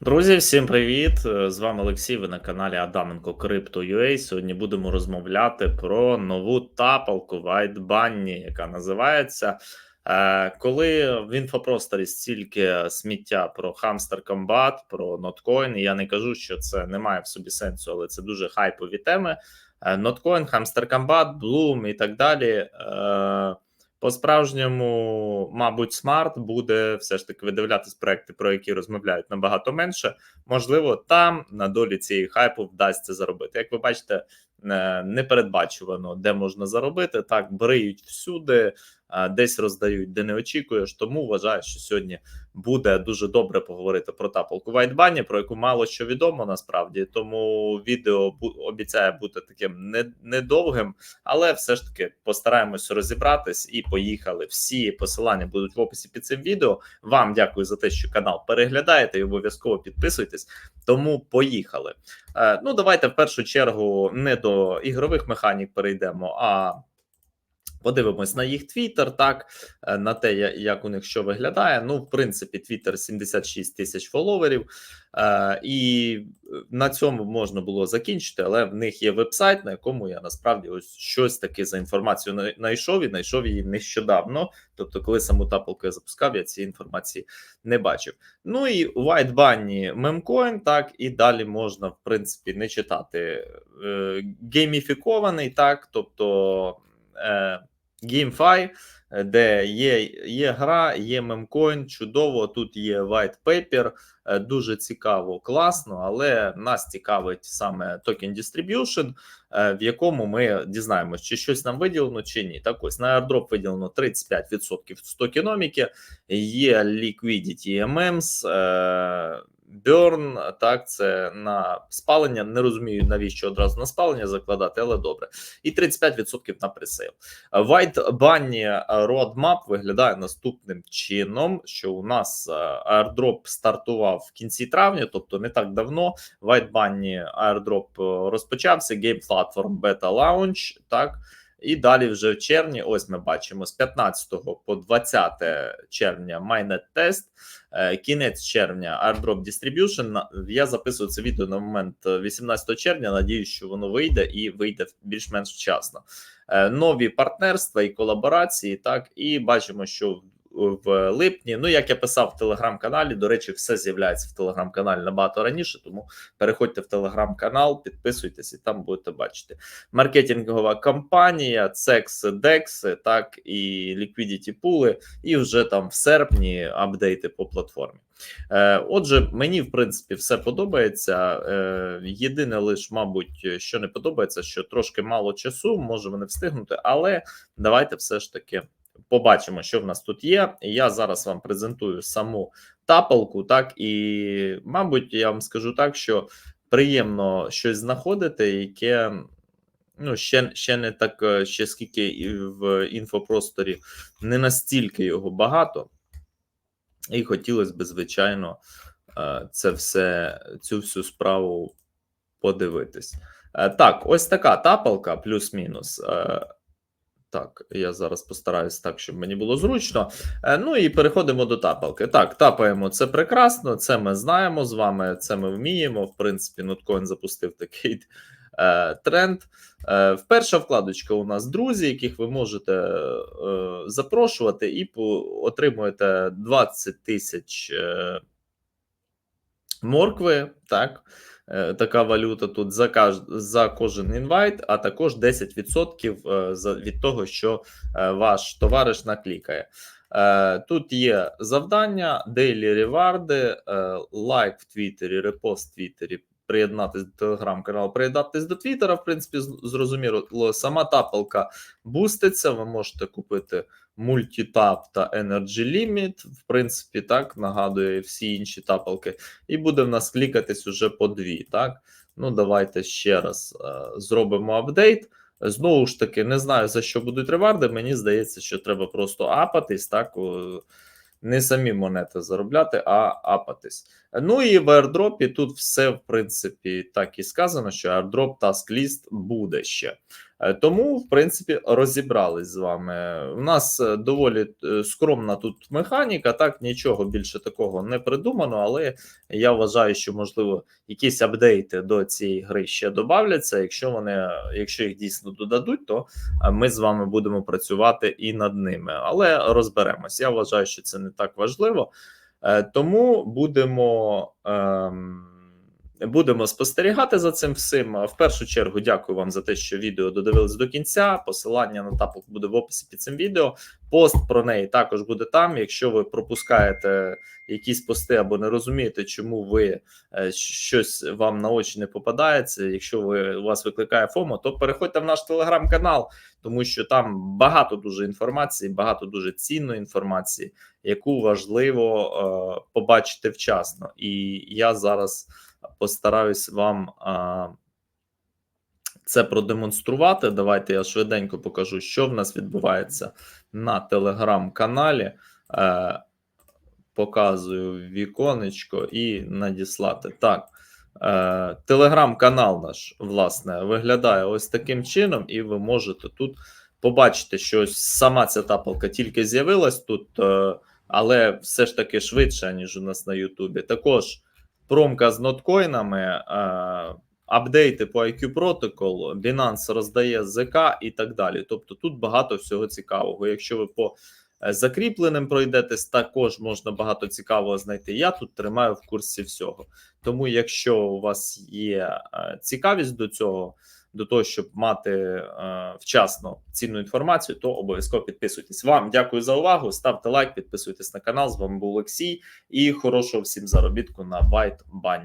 Друзі, всім привіт! Е, З вами Олексій. Ви на каналі Адаменко Crypto.ua. Сьогодні будемо розмовляти про нову тапалку White Bunny, яка називається. Е, Коли в інфопросторі стільки сміття про Hamster Combat, про і я не кажу, що це не має в собі сенсу, але це дуже хайпові теми. Е, Notcoin, Hamster Combat, Bloom і так далі. По справжньому, мабуть, смарт буде все ж таки видивлятись проекти, про які розмовляють набагато менше. Можливо, там на долі цієї хайпу вдасться заробити. Як ви бачите, е, непередбачувано, де можна заробити. Так бриють всюди, десь роздають, де не очікуєш. Тому вважаю, що сьогодні буде дуже добре поговорити про тапалку Bunny, про яку мало що відомо насправді. Тому відео обіцяє бути таким недовгим, але все ж таки постараємось розібратись і поїхали. Всі посилання будуть в описі під цим відео. Вам дякую за те, що канал переглядаєте і обов'язково підписуйтесь. Тому поїхали. Е, ну, давайте в першу чергу не до ігрових механік перейдемо, а подивимось на їх твіттер, так е, на те, як у них що виглядає. Ну, в принципі, твіттер 76 тисяч фоловерів, е, і на цьому можна було закінчити, але в них є вебсайт, на якому я насправді ось щось таке за інформацію знайшов і знайшов її нещодавно. Тобто, коли саму тапалку я запускав, я цієї інформації не бачив. Ну і White Bunny мемкоін, так і далі можна, в принципі, не читати е, гейміфікований, так, тобто е, GameFi, е, де є, є гра, є мемкоін, чудово. Тут є white paper, е, дуже цікаво, класно, але нас цікавить саме токен distribution, е, в якому ми дізнаємося, чи щось нам виділено, чи ні. Так ось на airdrop виділено 35% з токеноміки, є liquidity MMs, Burn, так, це на спалення. Не розумію, навіщо одразу на спалення закладати, але добре. І 35% на пресейл. White Bunny Roadmap виглядає наступним чином: що у нас е, airdrop стартував в кінці травня, тобто не так давно. White Bunny airdrop е, розпочався. Game Platform Beta Launch, так. І далі вже в червні, ось ми бачимо з 15 по 20 червня майнет тест. Е, Кінець червня Airdrop Distribution. Я записую це відео на момент е, 18 червня. Надіюсь, що воно вийде і вийде більш-менш вчасно. Е, Нові партнерства і колаборації. Так, і бачимо, що в- липні, ну як я писав в телеграм-каналі. До речі, все з'являється в телеграм-каналі набагато раніше. Тому переходьте в телеграм-канал, підписуйтесь і там будете бачити. Маркетингова кампанія, CEX, DEX, так і Liquidity пули, і вже там в серпні апдейти по платформі. Е, Отже, мені в принципі все подобається. Е, Єдине, лише, мабуть, що не подобається, що трошки мало часу, можемо не встигнути, але давайте все ж таки побачимо, що в нас тут є. Я зараз вам презентую саму тапалку, так і, мабуть, я вам скажу так, що приємно щось знаходити, яке. Ну, ще, ще не так, е, ще скільки в інфопросторі не настільки його багато, і хотілося б, звичайно, е, це все, цю всю справу подивитись. Е, Так, ось така тапалка, плюс-мінус. Так, я зараз постараюсь так, щоб мені було зручно. Е, Ну і переходимо до тапалки. Так, тапаємо це прекрасно, це ми знаємо з вами, це ми вміємо. В принципі, Ноткоін запустив такий е, тренд. Е, перша вкладочка у нас друзі, яких ви можете е, запрошувати, і по, отримуєте 20 тисяч е, моркви. Так, Е, така валюта тут за каж, за кожен інвайт, а також 10% е, від того, що е, ваш товариш наклікає. Тут є завдання, дейлі реварди, лайк в Твіттері, репост в Твіттері, приєднатись до телеграм-каналу, приєднатись до Твіттера. В принципі, зрозуміло, сама тапалка буститься. Ви можете купити мультітап та Energy Limit. В принципі, так нагадує всі інші тапалки, і буде в нас клікатись уже по дві. Так, ну давайте ще раз е, зробимо апдейт. Знову ж таки, не знаю за що будуть реварди. Мені здається, що треба просто апатись, так не самі монети заробляти, а апатись. Ну і в аердропі тут все в принципі так і сказано, що аердроп таск-ліст буде ще. Е, Тому, в принципі, розібрались з вами. У нас е, доволі е, скромна тут механіка, так нічого більше такого не придумано, але я вважаю, що можливо якісь апдейти до цієї гри ще додавляться. Якщо вони, якщо їх дійсно додадуть, то ми з вами будемо працювати і над ними. Але розберемось. Я вважаю, що це не так важливо. Тому будемо. Ем... Будемо спостерігати за цим всім. В першу чергу, дякую вам за те, що відео додивились до кінця. Посилання на тапок буде в описі під цим відео. Пост про неї також буде там. Якщо ви пропускаєте якісь пости або не розумієте, чому ви е, щось вам на очі не попадається. Якщо ви у вас викликає ФОМО, то переходьте в наш телеграм-канал, тому що там багато дуже інформації, багато дуже цінної інформації, яку важливо е, побачити вчасно. І я зараз постараюсь вам це продемонструвати. Давайте я швиденько покажу, що в нас відбувається на телеграм-каналі. Е, показую віконечко і надіслати. Так, е, телеграм-канал наш, власне, виглядає ось таким чином, і ви можете тут побачити, що ось сама ця тапалка тільки з'явилась тут, е, але все ж таки швидше, ніж у нас на Ютубі. Також промка з ноткоїнами, е, апдейти по IQ Protocol, Binance роздає ЗК і так далі. Тобто тут багато всього цікавого. Якщо ви по закріпленим пройдетесь, також можна багато цікавого знайти. Я тут тримаю в курсі всього. Тому, якщо у вас є е, цікавість до цього, до того, щоб мати е, вчасно цінну інформацію, то обов'язково підписуйтесь. Вам дякую за увагу. Ставте лайк, підписуйтесь на канал. З вами був Олексій і хорошого всім заробітку на White Bunny.